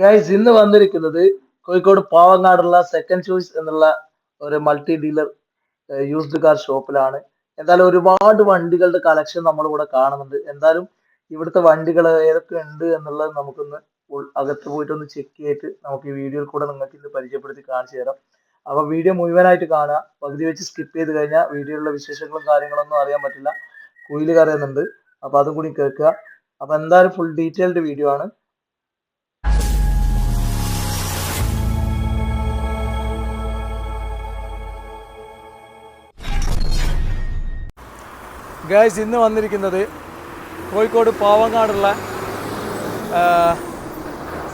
Guys ഇന്ന് വന്നിരിക്കുന്നത് കോഴിക്കോട് പാവങ്ങാടുള്ള സെക്കൻഡ് ചോയ്സ് എന്നുള്ള ഒരു മൾട്ടി ഡീലർ യൂസ്ഡ് കാർ ഷോപ്പിലാണ് എന്തായാലും ഒരുപാട് വണ്ടികളുടെ കളക്ഷൻ നമ്മളിവിടെ കാണുന്നുണ്ട്. എന്തായാലും ഇവിടുത്തെ വണ്ടികൾ ഏതൊക്കെ ഉണ്ട് എന്നുള്ളത് നമുക്കൊന്ന് അകത്ത് പോയിട്ട് ഒന്ന് ചെക്ക് ചെയ്തിട്ട് നമുക്ക് ഈ വീഡിയോയിൽ കൂടെ നിങ്ങൾക്ക് ഇന്ന് പരിചയപ്പെടുത്തി കാണിച്ചു തരാം. അപ്പൊ വീഡിയോ മുഴുവനായിട്ട് കാണുക. പകുതി വെച്ച് സ്കിപ്പ് ചെയ്ത് കഴിഞ്ഞാൽ വീഡിയോയിലുള്ള വിശേഷങ്ങളും കാര്യങ്ങളൊന്നും അറിയാൻ പറ്റില്ല. കുയിൽ കറിയുന്നുണ്ട് അപ്പൊ അതും കൂടി കേൾക്കുക. അപ്പൊ എന്തായാലും ഫുൾ ഡീറ്റെയിൽഡ് വീഡിയോ ആണ്. ഗായ്സ് ഇന്ന് വന്നിരിക്കുന്നത് Kozhikode പാവങ്ങാടുള്ള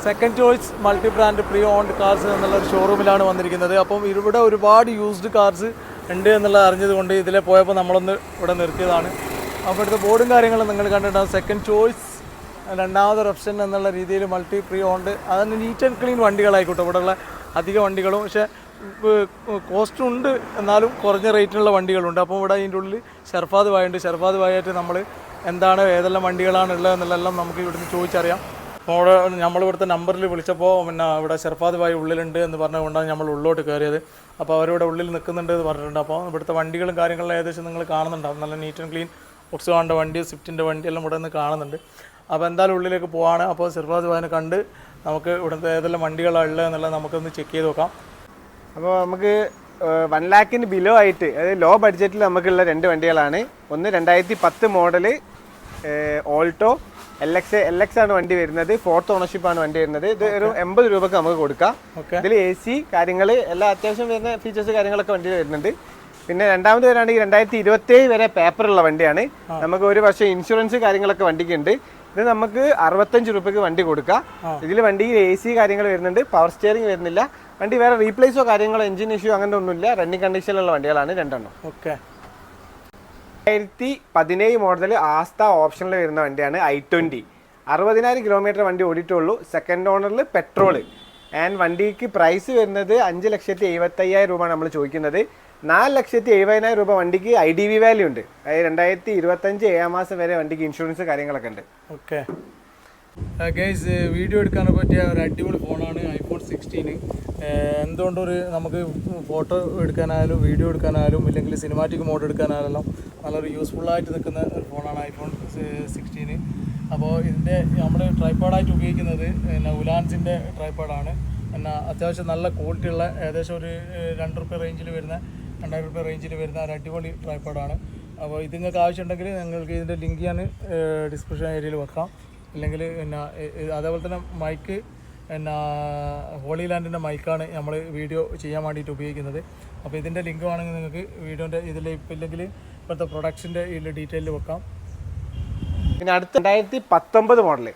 second choice multi brand pre owned cars എന്നുള്ള ഒരു ഷോറൂമിലാണ് വന്നിരിക്കുന്നത്. അപ്പം ഇവിടെ ഒരുപാട് യൂസ്ഡ് കാർസ് ഉണ്ട് എന്നുള്ളത് അറിഞ്ഞതുകൊണ്ട് ഇതിലെ പോയപ്പോൾ നമ്മളൊന്ന് ഇവിടെ നിർത്തിയതാണ്. അപ്പോൾ ഇവിടുത്തെ ബോർഡും കാര്യങ്ങളും നിങ്ങൾ കണ്ടിട്ടുണ്ടാകും സെക്കൻഡ് ചോയ്സ് രണ്ടാമതൊരു ഓപ്ഷൻ എന്നുള്ള രീതിയിൽ മൾട്ടി പ്രീ ഓൺഡ് അതന്നെ നീറ്റ് ആൻഡ് ക്ലീൻ വണ്ടികളായിക്കോട്ടെ. ഇവിടെയുള്ള അധിക വണ്ടികളും. പക്ഷേ കോസ്റ്റ് ഉണ്ട് എന്നാലും കുറഞ്ഞ റേറ്റിനുള്ള വണ്ടികളുണ്ട്. അപ്പോൾ ഇവിടെ അതിന്റെ ഉള്ളിൽ ഷെർഫാദ് വായുണ്ട്. ഷെർഫാദ് വായായിട്ട് നമ്മൾ എന്താണ് ഏതെല്ലാം വണ്ടികളാണ് ഉള്ളത് എന്നുള്ളതെല്ലാം നമുക്ക് ഇവിടുന്ന് ചോദിച്ചറിയാം. അപ്പോൾ അവിടെ നമ്മൾ ഇവിടുത്തെ നമ്പറിൽ വിളിച്ചപ്പോൾ പിന്നെ ഇവിടെ ഷെർഫാദ് വായു ഉള്ളിലുണ്ട് എന്ന് പറഞ്ഞുകൊണ്ടാണ് നമ്മൾ ഉള്ളോട്ട് കയറിയത്. അപ്പോൾ അവരിവിടെ ഉള്ളിൽ നിൽക്കുന്നുണ്ട് എന്ന് പറഞ്ഞിട്ടുണ്ട്. അപ്പോൾ ഇവിടുത്തെ വണ്ടികളും കാര്യങ്ങളും ഏകദേശം നിങ്ങൾ കാണുന്നുണ്ടാവും. നല്ല നീറ്റ് ആൻഡ് ക്ലീൻ ഒക്സുവാന്റെ വണ്ടി സ്വിഫ്റ്റിന്റെ വണ്ടി എല്ലാം ഇവിടെ നിന്ന് കാണുന്നുണ്ട്. അപ്പോൾ എന്തായാലും ഉള്ളിലേക്ക് പോവാണ്. അപ്പോൾ ഷെർഫാദ് വായനെ കണ്ട് നമുക്ക് ഇവിടുത്തെ ഏതെല്ലാം വണ്ടികളാണ് ഉള്ളത് എന്നുള്ളത് നമുക്കൊന്ന് ചെക്ക് ചെയ്ത് നോക്കാം. അപ്പോൾ നമുക്ക് വൺ ലാക്കിന് ബിലോ ആയിട്ട് അതായത് ലോ ബഡ്ജറ്റിൽ നമുക്കുള്ള രണ്ട് വണ്ടികളാണ്. ഒന്ന് രണ്ടായിരത്തി പത്ത് model Alto L X L X ആണ് വണ്ടി വരുന്നത്. ഫോർത്ത് ഓണർഷിപ്പ് ആണ് വണ്ടി വരുന്നത്. ഇത് ഒരു എൺപത് രൂപക്ക് നമുക്ക് കൊടുക്കാം. ഇതിൽ എ സി കാര്യങ്ങൾ എല്ലാ അത്യാവശ്യം വരുന്ന ഫീച്ചേഴ്സ് കാര്യങ്ങളൊക്കെ വണ്ടിയിൽ വരുന്നുണ്ട്. പിന്നെ രണ്ടാമത് വരാണെങ്കിൽ രണ്ടായിരത്തി ഇരുപത്തേഴ് വരെ പേപ്പറുള്ള വണ്ടിയാണ്. നമുക്ക് ഒരു വർഷം ഇൻഷുറൻസ് കാര്യങ്ങളൊക്കെ വണ്ടിക്ക് ഉണ്ട് ഇത് നമുക്ക് അറുപത്തഞ്ച് രൂപയ്ക്ക് വണ്ടി കൊടുക്കാം. ഇതിൽ വണ്ടിയിൽ എ സി കാര്യങ്ങൾ വരുന്നുണ്ട്. പവർ സ്റ്റിയറിംഗ് വരുന്നില്ല. വണ്ടി വേറെ റീപ്ലേസോ കാര്യങ്ങളോ എഞ്ചിൻ ഇഷ്യൂ അങ്ങനത്തെ ഒന്നുമില്ല. റണ്ണിങ് കണ്ടീഷനിലുള്ള വണ്ടികളാണ് രണ്ടെണ്ണം. ഓക്കെ രണ്ടായിരത്തി പതിനേഴ് മോഡൽ ആസ്ത ഓപ്ഷനിൽ വരുന്ന വണ്ടിയാണ് ഐ ട്വന്റി അറുപതിനായിരം കിലോമീറ്റർ വണ്ടി ഓടിയിട്ടുള്ളൂ. സെക്കൻഡ് ഓണറിൽ പെട്രോൾ ആൻഡ് വണ്ടിക്ക് പ്രൈസ് വരുന്നത് അഞ്ച് ലക്ഷത്തി എഴുപത്തയ്യായിരം രൂപയാണ് നമ്മൾ ചോദിക്കുന്നത്. നാല് ലക്ഷത്തി എഴുപതിനായിരം രൂപ വണ്ടിക്ക് ഐ ഡി വി വാല്യൂ ഉണ്ട്. അതായത് രണ്ടായിരത്തി ഇരുപത്തഞ്ച് ഏഴാം മാസം വരെ വണ്ടിക്ക് ഇൻഷുറൻസ് കാര്യങ്ങളൊക്കെ ഉണ്ട്. ഓക്കെ ഗൈസ് വീഡിയോ എടുക്കാൻ പറ്റിയ ഒരു അടിപൊളി ഫോണാണ് ഐഫോൺ സിക്സ്റ്റീന് എന്തുകൊണ്ടൊരു നമുക്ക് ഫോട്ടോ എടുക്കാനായാലും വീഡിയോ എടുക്കാനായാലും ഇല്ലെങ്കിൽ സിനിമാറ്റിക് മോഡ് എടുക്കാനായാലും നല്ലൊരു യൂസ്ഫുള്ളായിട്ട് നിൽക്കുന്ന ഒരു ഫോണാണ് ഐഫോൺ സിക്സ്റ്റീന് അപ്പോൾ ഇതിന്റെ നമ്മൾ ട്രൈപ്പാഡായിട്ട് ഉപയോഗിക്കുന്നത് പിന്നെ ഉലാൻസിന്റെ ട്രൈപ്പാഡാണ് പിന്നെ അത്യാവശ്യം നല്ല ക്വാളിറ്റി ഉള്ള ഏകദേശം ഒരു രണ്ട് റുപ്യ റേഞ്ചിൽ വരുന്ന രണ്ടായിരം റുപ്യ റേഞ്ചിൽ വരുന്ന ഒരു അടിപൊളി ട്രൈപ്പാഡാണ് അപ്പോൾ ഇത് നിങ്ങൾക്ക് ആവശ്യമുണ്ടെങ്കിൽ നിങ്ങൾക്ക് ഇതിന്റെ ലിങ്ക് ഞാൻ ഡിസ്ക്രിപ്ഷൻ ഏരിയയിൽ വെക്കാം. അല്ലെങ്കിൽ പിന്നെ അതേപോലെ തന്നെ മൈക്ക് പിന്നെ ഹോളി ലാൻഡിന്റെ മൈക്കാണ് നമ്മൾ വീഡിയോ ചെയ്യാൻ വേണ്ടിയിട്ട് ഉപയോഗിക്കുന്നത്. അപ്പോൾ ഇതിന്റെ ലിങ്ക് വേണമെങ്കിൽ നിങ്ങൾക്ക് വീഡിയോന്റെ ഇതിൽ ഇപ്പം ഇല്ലെങ്കിൽ ഇപ്പോഴത്തെ പ്രൊഡക്ഷന്റെ ഇതിൽ ഡീറ്റെയിൽ വെക്കാം. പിന്നെ അടുത്ത രണ്ടായിരത്തി പത്തൊമ്പത് മോഡൽ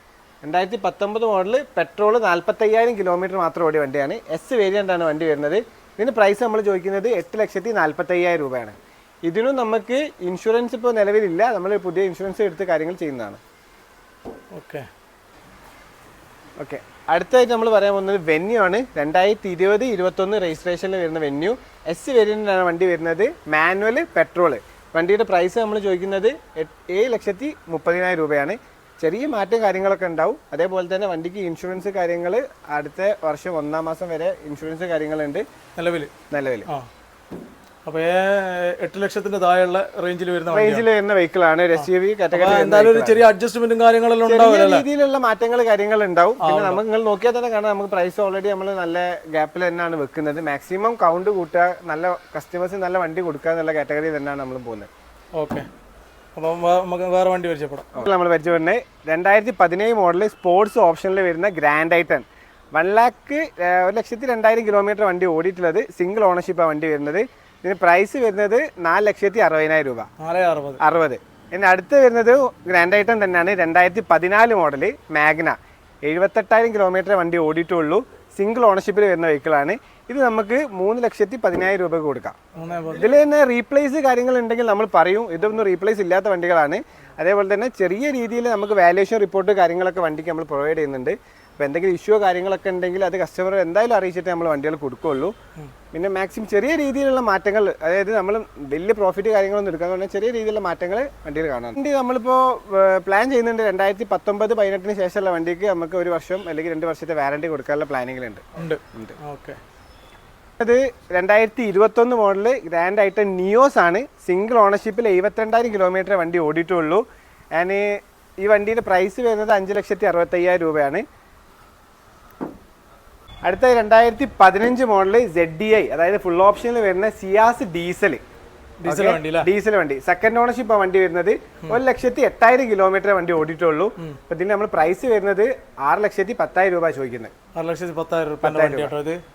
രണ്ടായിരത്തി പത്തൊമ്പത് മോഡൽ പെട്രോൾ നാൽപ്പത്തയ്യായിരം കിലോമീറ്റർ മാത്രം ഓടിയ വണ്ടിയാണ്. എസ് വേരിയന്റാണ് വണ്ടി വരുന്നത്. ഇതിന് പ്രൈസ് നമ്മൾ ചോദിക്കുന്നത് എട്ട് ലക്ഷത്തി നാൽപ്പത്തയ്യായിരം രൂപയാണ്. ഇതിനും നമുക്ക് ഇൻഷുറൻസ് ഇപ്പോൾ നിലവിലില്ല. നമ്മൾ പുതിയ ഇൻഷുറൻസ് എടുത്ത് കാര്യങ്ങൾ ചെയ്യുന്നതാണ്. ഓക്കെ ഓക്കെ അടുത്തതായിട്ട് നമ്മൾ പറയാൻ പോകുന്നത് വെന്യൂ ആണ്. രണ്ടായിരത്തി ഇരുപത് ഇരുപത്തൊന്ന് രജിസ്ട്രേഷനിൽ വരുന്ന വെന്യൂ എസ് വേരിയന്റാണ് വണ്ടി വരുന്നത്. മാനുവൽ പെട്രോൾ വണ്ടിയുടെ പ്രൈസ് നമ്മൾ ചോദിക്കുന്നത് ഏഴ് ലക്ഷത്തി മുപ്പതിനായിരം രൂപയാണ്. ചെറിയ മാറ്റം കാര്യങ്ങളൊക്കെ ഉണ്ടാവും. അതേപോലെ തന്നെ വണ്ടിക്ക് ഇൻഷുറൻസ് കാര്യങ്ങൾ അടുത്ത വർഷം ഒന്നാം മാസം വരെ ഇൻഷുറൻസ് കാര്യങ്ങളുണ്ട്. നിലവിൽ നിലവിൽ ആ അപ്പോൾ എട്ട് ലക്ഷത്തിന്റെ താഴെയുള്ള റേഞ്ചിൽ വരുന്ന റേഞ്ചിൽ വരുന്ന വെഹിക്കിൾ ആണ്. എന്തായാലും ഒരു ചെറിയ അഡ്ജസ്റ്റ്മെന്റും കാര്യങ്ങളെല്ലാം ചെറിയ രീതിയിലുള്ള മാറ്റങ്ങൾ കാര്യങ്ങൾ ഉണ്ടാവും. പിന്നെ നമുക്ക് നിങ്ങൾ നോക്കിയാൽ തന്നെ കാണാം നമുക്ക് പ്രൈസ് ഓൾറെഡി നമ്മൾ നല്ല ഗ്യാപ്പിൽ തന്നെയാണ് വെക്കുന്നത്. മാക്സിമം കൗണ്ട് കൂട്ടുക നല്ല കസ്റ്റമേഴ്സിന് നല്ല വണ്ടി കൊടുക്കുക എന്നുള്ള കാറ്റഗറി തന്നെയാണ് നമ്മൾ പോകുന്നത്. ഓക്കെ അപ്പം നമുക്ക് വേറെ വണ്ടി പരിചയപ്പെടാം. നമ്മൾ പരിചയപ്പെടുന്നത് രണ്ടായിരത്തി പതിനേഴ് മോഡൽ സ്പോർട്സ് ഓപ്ഷനിൽ വരുന്ന ഗ്രാൻഡ് ഐറ്റൺ വൺ ലാക്ക് ഒരു ലക്ഷത്തി രണ്ടായിരം കിലോമീറ്റർ വണ്ടി ഓടിയിട്ടുള്ളത് സിംഗിൾ ഓണർഷിപ്പാണ് വണ്ടി വരുന്നത്. ഇതിന് പ്രൈസ് വരുന്നത് നാല് ലക്ഷത്തി അറുപതിനായിരം രൂപ. അറുപത്. ഇനി അടുത്ത് വരുന്നത് ഗ്രാൻഡ് ഐറ്റം തന്നെയാണ്. രണ്ടായിരത്തി പതിനാല് മോഡൽ മാഗ്ന എഴുപത്തെട്ടായിരം കിലോമീറ്റർ വണ്ടി ഓടിയിട്ടുള്ളൂ. സിംഗിൾ ഓണർഷിപ്പിൽ വരുന്ന വെഹിക്കിളാണ് ഇത് നമുക്ക് മൂന്ന് ലക്ഷത്തി പതിനായിരം രൂപയ്ക്ക് കൊടുക്കാം. ഇതിൽ തന്നെ റീപ്ലേസ് കാര്യങ്ങൾ ഉണ്ടെങ്കിൽ നമ്മൾ പറയും. ഇതൊന്നും റീപ്ലേസ് ഇല്ലാത്ത വണ്ടികളാണ്. അതേപോലെ തന്നെ ചെറിയ രീതിയിൽ നമുക്ക് വാല്യുവേഷൻ റിപ്പോർട്ട് കാര്യങ്ങളൊക്കെ വണ്ടിക്ക് നമ്മൾ പ്രൊവൈഡ് ചെയ്യുന്നുണ്ട്. അപ്പോൾ എന്തെങ്കിലും ഇഷ്യൂ കാര്യങ്ങളൊക്കെ ഉണ്ടെങ്കിൽ അത് കസ്റ്റമർ എന്തായാലും അറിയിച്ചിട്ട് നമ്മൾ വണ്ടികൾ കൊടുക്കുകയുള്ളൂ പിന്നെ മാക്സിമം ചെറിയ രീതിയിലുള്ള മാറ്റങ്ങൾ അതായത് നമ്മൾ വലിയ പ്രോഫിറ്റ് കാര്യങ്ങളൊന്നും എടുക്കാന്ന് പറഞ്ഞാൽ ചെറിയ രീതിയിലുള്ള മാറ്റങ്ങൾ വണ്ടിയിൽ കാണാം വണ്ടി നമ്മളിപ്പോൾ പ്ലാൻ ചെയ്യുന്നുണ്ട് രണ്ടായിരത്തി പത്തൊമ്പത് പതിനെട്ടിന് ശേഷമുള്ള വണ്ടിക്ക് നമുക്ക് ഒരു വർഷം അല്ലെങ്കിൽ രണ്ട് വർഷത്തെ വാറണ്ടി കൊടുക്കാനുള്ള പ്ലാനിങ്ങിലുണ്ട് ഉണ്ട്. ഉണ്ട്. ഓക്കെ. അത് രണ്ടായിരത്തി ഇരുപത്തൊന്ന് മോഡൽ ഗ്രാൻഡ് ആയിട്ട് നിയോസ് ആണ്. സിംഗിൾ ഓണർഷിപ്പിൽ എഴുപത്തിരണ്ടായിരം കിലോമീറ്റർ വണ്ടി ഓടിയിട്ടുള്ളൂ. ആൻഡ് ഈ വണ്ടിയുടെ പ്രൈസ് വരുന്നത് അഞ്ച് ലക്ഷത്തി അറുപത്തയ്യായിരം രൂപയാണ്. അടുത്ത രണ്ടായിരത്തി പതിനഞ്ച് മോഡൽ സെഡ് ഡി ഐ അതായത് ഫുൾ ഓപ്ഷനിൽ വരുന്ന സിയാസ് ഡീസൽ ഡീസൽ വണ്ടി. സെക്കൻഡ് ഓണർഷിപ്പ് ആ വണ്ടി വരുന്നത് ഒരു ലക്ഷത്തി എട്ടായിരം കിലോമീറ്റർ വണ്ടി ഓടിയിട്ടുള്ളൂ. അപ്പൊ ഇതിന് നമ്മൾ പ്രൈസ് വരുന്നത് ആറ് ലക്ഷത്തി പത്തായിരം രൂപ ചോദിക്കുന്നത് ആറ് ലക്ഷത്തി പത്തായിരം രൂപ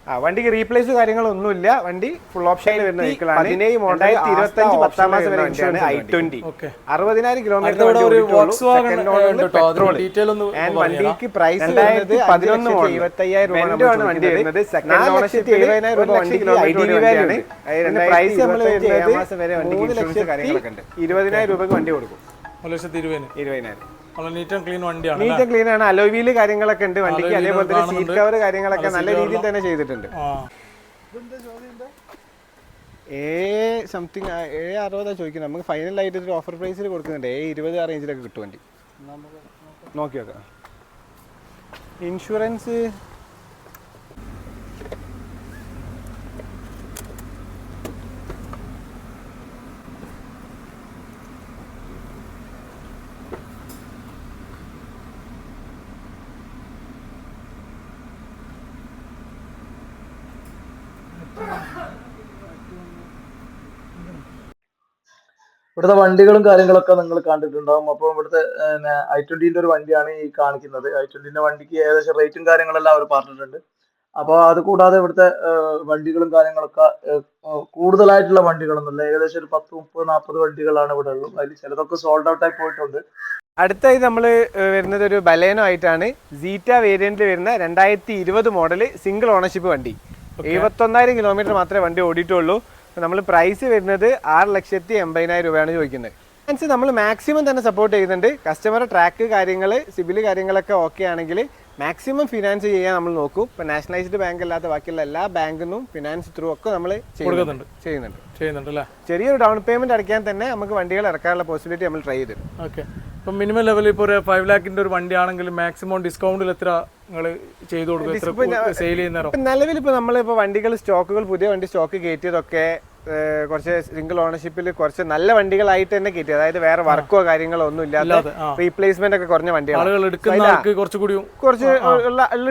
ആ വണ്ടിക്ക് റീപ്ലേസ് കാര്യങ്ങളൊന്നുമില്ല. വണ്ടി ഫുൾ ഓപ്ഷനിൽ വരുന്ന വെഹിക്കിളാണ് മോഡൽ ഇരുപത്തി അഞ്ച് പത്താം മാസം വരെ വണ്ടിയാണ് ഐ ട്വന്റി അറുപതിനായിരം കിലോമീറ്റർ വണ്ടിക്ക് പ്രൈസ് പതിനൊന്ന് രൂപയാണ് വണ്ടി വരുന്നത്. സെക്കൻഡ് ഓണർഷിപ്പ് എഴുപതിനായിരം രൂപ വണ്ടിക്ക് ഐ ഡി വാല്യൂ വരെ വണ്ടിക്ക് ഇൻഷുറൻസ് കാര്യങ്ങളൊക്കെ ഉണ്ട്. ഇരുപതിനായിരം രൂപക്ക് വണ്ടി കൊടുക്കും. ഒരു ലക്ഷത്തി ഇരുപതിന്? ഇരുപതിനായിരം. നല്ല നീറ്റ് ക്ലീൻ വണ്ടിയാണ് നീറ്റും ക്ലീൻ ആണ്. അലോവീൽ കാര്യങ്ങളൊക്കെ ഉണ്ട്. വണ്ടിക്ക് അതേപോലെ തന്നെ സീറ്റ് കവർ കാര്യങ്ങളൊക്കെ നല്ല രീതിയിൽ തന്നെ ചെയ്തിട്ടുണ്ട്. ഏ സംതിങ് ഏ അറുപതാ ചോദിക്കുന്നത്. നമുക്ക് ഫൈനൽ ആയിട്ട് ഒരു ഓഫർ പ്രൈസിൽ കൊടുക്കുന്നുണ്ട്. ഏ ഇരുപത് ആ റേഞ്ചിലൊക്കെ കിട്ടും വണ്ടി. നോക്കി നോക്കാം ഇൻഷുറൻസ് ഇവിടുത്തെ വണ്ടികളും കാര്യങ്ങളൊക്കെ നിങ്ങൾ കണ്ടിട്ടുണ്ടാവും. അപ്പോൾ ഇവിടുത്തെ ഐ ട്വന്റിന്റെ ഒരു വണ്ടിയാണ് ഈ കാണിക്കുന്നത്. ഐ ട്വന്റിന്റെ വണ്ടിക്ക് ഏകദേശം റേറ്റും കാര്യങ്ങളെല്ലാം അവർ പറഞ്ഞിട്ടുണ്ട്. അപ്പോൾ അത് കൂടാതെ ഇവിടുത്തെ വണ്ടികളും കാര്യങ്ങളൊക്കെ കൂടുതലായിട്ടുള്ള വണ്ടികളൊന്നുമില്ല. ഏകദേശം ഒരു പത്ത് മുപ്പത് നാൽപ്പത് വണ്ടികളാണ് ഇവിടെ ഉള്ളത്. അതിൽ ചിലതൊക്കെ സോൾഡ് ഔട്ട് ആയി പോയിട്ടുണ്ട്. അടുത്തായി നമ്മൾ വരുന്നത് ഒരു ബലേനോ ആയിട്ടാണ്. സീറ്റ വേരിയന്റിൽ വരുന്ന രണ്ടായിരത്തി ഇരുപത് മോഡൽ സിംഗിൾ ഓണർഷിപ്പ് വണ്ടി. എഴുപത്തൊന്നായിരം കിലോമീറ്റർ മാത്രമേ വണ്ടി ഓടിയിട്ടുള്ളൂ. നമ്മൾ പ്രൈസ് വരുന്നത് ആറ് ലക്ഷത്തി എൺപതിനായിരം രൂപയാണ് ചോദിക്കുന്നത്. ഫിനാൻസ് നമ്മൾ മാക്സിമം തന്നെ സപ്പോർട്ട് ചെയ്യുന്നുണ്ട്. കസ്റ്റമർ ട്രാക്ക് കാര്യങ്ങൾ സിബിൽ കാര്യങ്ങളൊക്കെ ഓക്കെ ആണെങ്കിൽ മാക്സിമം ഫിനാൻസ് ചെയ്യാൻ നമ്മൾ നോക്കും. ഇപ്പം നാഷണലൈസ്ഡ് ബാങ്ക് അല്ലാത്ത ബാക്കിയുള്ള എല്ലാ ബാങ്കിൽ നിന്നും ഫിനാൻസ് ത്രൂ ഒക്കെ നമ്മൾ ചെയ്യുന്നുണ്ട്. ചെയ്യുന്നുണ്ട്. ചെയ്യുന്നുണ്ട് അല്ലേ? ചെറിയൊരു ഡൗൺ പേയ്മെന്റ് അടയ്ക്കാൻ തന്നെ നമുക്ക് വണ്ടികൾ ഇറക്കാനുള്ള പോസിബിലിറ്റി നമ്മൾ ട്രൈ ചെയ്തു ഓക്കെ ഇപ്പം മിനിമം ലെവലിൽ ഇപ്പോൾ ഒരു ഫൈവ് ലാക്കിന്റെ ഒരു വണ്ടി ആണെങ്കിൽ മാക്സിമം ഡിസ്കൗണ്ടിൽ എത്ര നിങ്ങൾ ചെയ്തു കൊടുക്കും? സെയിൽ ചെയ്യുന്ന ഇപ്പം നിലവിൽ ഇപ്പോൾ നമ്മളിപ്പോൾ വണ്ടികൾ സ്റ്റോക്കുകൾ പുതിയ വണ്ടി സ്റ്റോക്ക് കയറ്റിയതൊക്കെ കുറച്ച് സിംഗിൾ ഓണർഷിപ്പിൽ കുറച്ച് നല്ല വണ്ടികളായിട്ട് തന്നെ കിട്ടി. അതായത് വേറെ വർക്കോ കാര്യങ്ങളോ ഒന്നും ഇല്ലാതെ റീപ്ലേസ്മെന്റ് ഒക്കെ കുറഞ്ഞ വണ്ടികളാണ് കുറച്ച്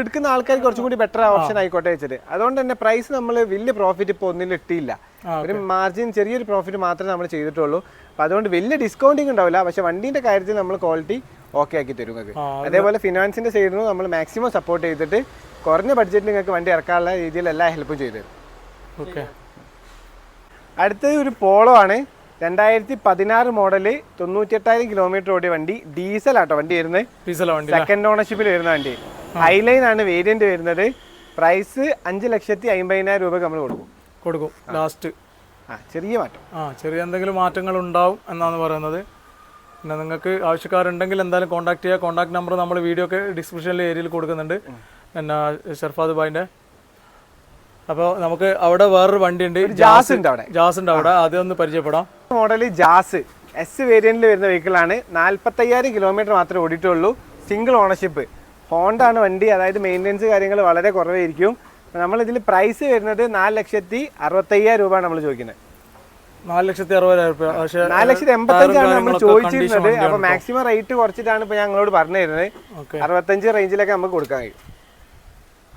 എടുക്കുന്ന ആൾക്കാർക്ക് കുറച്ചും കൂടി ബെറ്റർ ഓപ്ഷൻ ആയിക്കോട്ടെ വെച്ചിട്ട് അതുകൊണ്ട് തന്നെ പ്രൈസ് നമ്മൾ വലിയ പ്രോഫിറ്റ് ഇപ്പോൾ ഒന്നിലും ഇട്ടില്ല ഒരു മാർജിൻ ചെറിയൊരു പ്രോഫിറ്റ് മാത്രമേ നമ്മൾ ചെയ്തിട്ടുള്ളൂ. അപ്പൊ അതുകൊണ്ട് വലിയ ഡിസ്കൗണ്ടിങ് ഉണ്ടാവില്ല. പക്ഷെ വണ്ടിന്റെ കാര്യത്തിൽ നമ്മൾ ക്വാളിറ്റി ഓക്കെ ആക്കി തരും നിങ്ങൾക്ക് അതേപോലെ ഫിനാൻസിന്റെ സൈഡിൽ നിന്ന് നമ്മൾ മാക്സിമം സപ്പോർട്ട് ചെയ്തിട്ട് കുറഞ്ഞ ബഡ്ജറ്റിൽ നിങ്ങൾക്ക് വണ്ടി ഇറക്കാനുള്ള രീതിയിൽ എല്ലാ ഹെൽപ്പും ചെയ്തു തരും. ഓക്കെ അടുത്തത് ഒരു പോളോ ആണ്. രണ്ടായിരത്തി പതിനാറ് മോഡൽ തൊണ്ണൂറ്റെട്ടായിരം കിലോമീറ്റർ ഓടിയ വണ്ടി. ഡീസൽ ആട്ടോ വണ്ടി വരുന്നത്. ഡീസൽ വണ്ടി സെക്കൻഡ് ഓണർഷിപ്പിൽ വരുന്ന വണ്ടി. ഹൈലൈൻ ആണ് വേരിയന്റ് വരുന്നത്. പ്രൈസ് അഞ്ച് ലക്ഷത്തി അമ്പതിനായിരം രൂപ നമ്മൾ കൊടുക്കും. കൊടുക്കും. ലാസ്റ്റ് ആ ചെറിയ മാറ്റം. ആ ചെറിയ എന്തെങ്കിലും മാറ്റങ്ങൾ ഉണ്ടാവും എന്നാണ് പറയുന്നത്. പിന്നെ നിങ്ങൾക്ക് ആവശ്യക്കാരുണ്ടെങ്കിൽ എന്തായാലും കോൺടാക്ട് ചെയ്യുക കോൺടാക്ട് നമ്പർ നമ്മൾ വീഡിയോ ഒക്കെ ഡിസ്ക്രിപ്ഷനിൽ ഏരിയയിൽ കൊടുക്കുന്നുണ്ട്. പിന്നെ ഷർഫാദ് ഭായിന്റെ അപ്പോൾ നമുക്ക് അവിടെ വേറൊരു വണ്ടി ഉണ്ട് ജാസ് ഉണ്ട് അവിടെ. ജാസ് ഉണ്ട് അവിടെ. അതൊന്ന് പരിചയപ്പെടാം. മോഡൽ ജാസ് എസ് വേരിയന്റിൽ വരുന്ന വെഹിക്കിൾ ആണ്. നാൽപ്പത്തയ്യായിരം കിലോമീറ്റർ മാത്രമേ ഓടിയിട്ടുള്ളൂ. സിംഗിൾ ഓണർഷിപ്പ് ഹോണ്ട ആണ് വണ്ടി. അതായത് മെയിന്റെനൻസ് കാര്യങ്ങൾ വളരെ കുറവായിരിക്കും. നമ്മൾ ഇതിൽ പ്രൈസ് വരുന്നത് നാല് ലക്ഷത്തി അറുപത്തയ്യായിരം രൂപയാണ് നമ്മൾ ചോദിക്കുന്നത് നാല് ലക്ഷത്തി അറുപതിനായിരം രൂപ. പക്ഷേ നാല് ലക്ഷത്തി എൺപത്തഞ്ചാണ് നമ്മൾ ചോദിച്ചിരുന്നത്. അപ്പോൾ അപ്പൊ മാക്സിമം റേറ്റ് കുറച്ചിട്ടാണ് ഇപ്പൊ ഞങ്ങളോട് പറഞ്ഞു തരുന്നത്. അറുപത്തഞ്ച് റേഞ്ചിലൊക്കെ നമുക്ക് കൊടുക്കാൻ കഴിയും.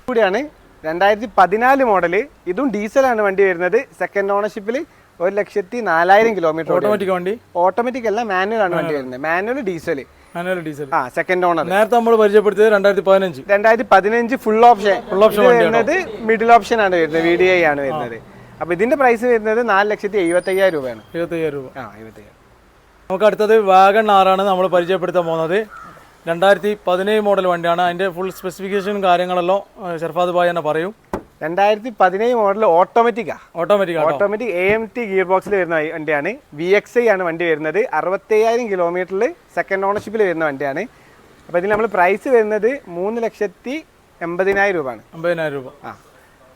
കൂടിയാണ് രണ്ടായിരത്തി പതിനാല് മോഡൽ ഇതും ഡീസലാണ് വണ്ടി വരുന്നത്. സെക്കൻഡ് ഓണർഷിപ്പിൽ ഒരു ലക്ഷത്തി നാലായിരം കിലോമീറ്റർ ഓട്ടോമാറ്റിക് വണ്ടി. ഓട്ടോമാറ്റിക് അല്ല മാനുവൽ ആണ് വണ്ടി വരുന്നത്. മാനുവൽ ഡീസൽ മാനുവൽ ഡീസൽ ആ സെക്കൻഡ് ഓണർ നേരത്തെ നമ്മൾ പരിചയപ്പെടുത്തിയത് രണ്ടായിരത്തി പതിനഞ്ച്. രണ്ടായിരത്തി പതിനഞ്ച് ഫുൾ ഓപ്ഷൻ ഫുൾ ഓപ്ഷൻ വരുന്നത് മിഡിൽ ഓപ്ഷൻ ആണ് വരുന്നത് വി ഡി ഐ ആണ് വരുന്നത്. അപ്പൊ ഇതിന്റെ പ്രൈസ് വരുന്നത് നാല് ലക്ഷത്തി എഴുപത്തി അയ്യായിരം രൂപയാണ്. എഴുപത്തയ്യായിരം രൂപ. ആ എഴുപത്തി നമുക്ക് അടുത്തത് വാഗൺ ആറാണ് നമ്മൾ പരിചയപ്പെടുത്താൻ പോകുന്നത്. രണ്ടായിരത്തി പതിനേഴ് മോഡൽ വണ്ടിയാണ്. അതിന്റെ ഫുൾ സ്പെസിഫിക്കേഷനും കാര്യങ്ങളെല്ലാം ഷെർഫാദ് ഭായ് തന്നെ പറയും. രണ്ടായിരത്തി പതിനേഴ് model ഓട്ടോമാറ്റിക്കാ automatic automatic A M T gear ബോക്സിൽ വരുന്ന വണ്ടിയാണ്. വി എക്സ് ഐ ആണ് വണ്ടി വരുന്നത്. അറുപത്തയ്യായിരം കിലോമീറ്ററിൽ സെക്കൻഡ് ഓണർഷിപ്പിൽ വരുന്ന വണ്ടിയാണ്. അപ്പോൾ ഇതിൽ നമ്മൾ പ്രൈസ് വരുന്നത് മൂന്ന് ലക്ഷത്തി എൺപതിനായിരം രൂപയാണ്. അമ്പതിനായിരം രൂപ. ആ.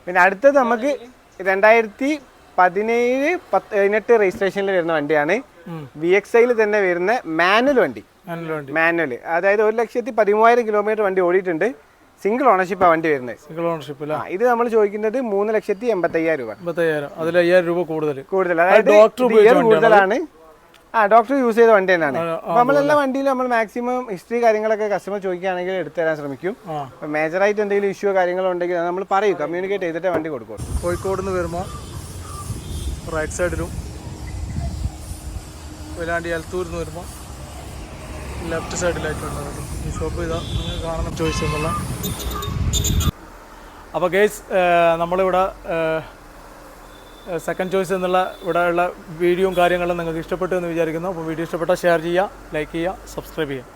പിന്നെ അടുത്തത് നമുക്ക് രണ്ടായിരത്തി പതിനേഴ് പത്ത് പതിനെട്ട് രജിസ്ട്രേഷനിൽ വരുന്ന വണ്ടിയാണ്. വി എക്സ് ഐയിൽ തന്നെ വരുന്ന മാനുവൽ വണ്ടി. മാനുവൽ അതായത് ഒരു ലക്ഷത്തി പതിമൂവായിരം കിലോമീറ്റർ വണ്ടി ഓടിയിട്ടുണ്ട്. സിംഗിൾ ഓണർഷിപ്പ് ആ വണ്ടി വരുന്നത്. സിംഗിൾ ഓണർഷിപ്പ് ഇത് നമ്മൾ ചോദിക്കുന്നത് മൂന്ന് ലക്ഷത്തി എൺപത്തയ്യായിരം രൂപ. എൺപത്തയ്യായിരം. അതിൽ അയ്യായിരം രൂപ കൂടുതൽ കൂടുതൽ അതായത് ഡോക്ടർ കൂടുതലാണ്? ആ ഡോക്ടർ യൂസ് ചെയ്ത വണ്ടി തന്നെയാണ്. നമ്മളെല്ലാം വണ്ടിയിലും നമ്മൾ മാക്സിമം ഹിസ്റ്ററി കാര്യങ്ങളൊക്കെ കസ്റ്റമർ ചോദിക്കുകയാണെങ്കിൽ എടുത്തു തരാൻ ശ്രമിക്കും. മേജറായിട്ട് എന്തെങ്കിലും ഇഷ്യൂ കാര്യങ്ങളോ ഉണ്ടെങ്കിൽ നമ്മൾ പറയും. കമ്മ്യൂണിക്കേറ്റ് ചെയ്തിട്ടേ വണ്ടി കൊടുക്കും കോഴിക്കോട് നിന്ന് വരുമ്പോൾ റൈറ്റ് സൈഡിലും വല്ലാണ്ട് എലത്തൂരിൽ നിന്ന് വരുമ്പോൾ ലെഫ്റ്റ് സൈഡിലായിട്ടുണ്ട്. ഈ ഷോപ്പ് ഇതാ. നിങ്ങൾ കാണണം. ചോയ്സ് എന്നുള്ള. അപ്പോൾ ഗേസ് നമ്മളിവിടെ സെക്കൻഡ് ചോയ്സ് എന്നുള്ള ഇവിടെ ഉള്ള വീഡിയോയും കാര്യങ്ങളും നിങ്ങൾക്ക് ഇഷ്ടപ്പെട്ടു എന്ന് വിചാരിക്കുന്നു. അപ്പോൾ വീഡിയോ ഇഷ്ടപ്പെട്ടാൽ ഷെയർ ചെയ്യുക ലൈക്ക് ചെയ്യുക സബ്സ്ക്രൈബ് ചെയ്യുക.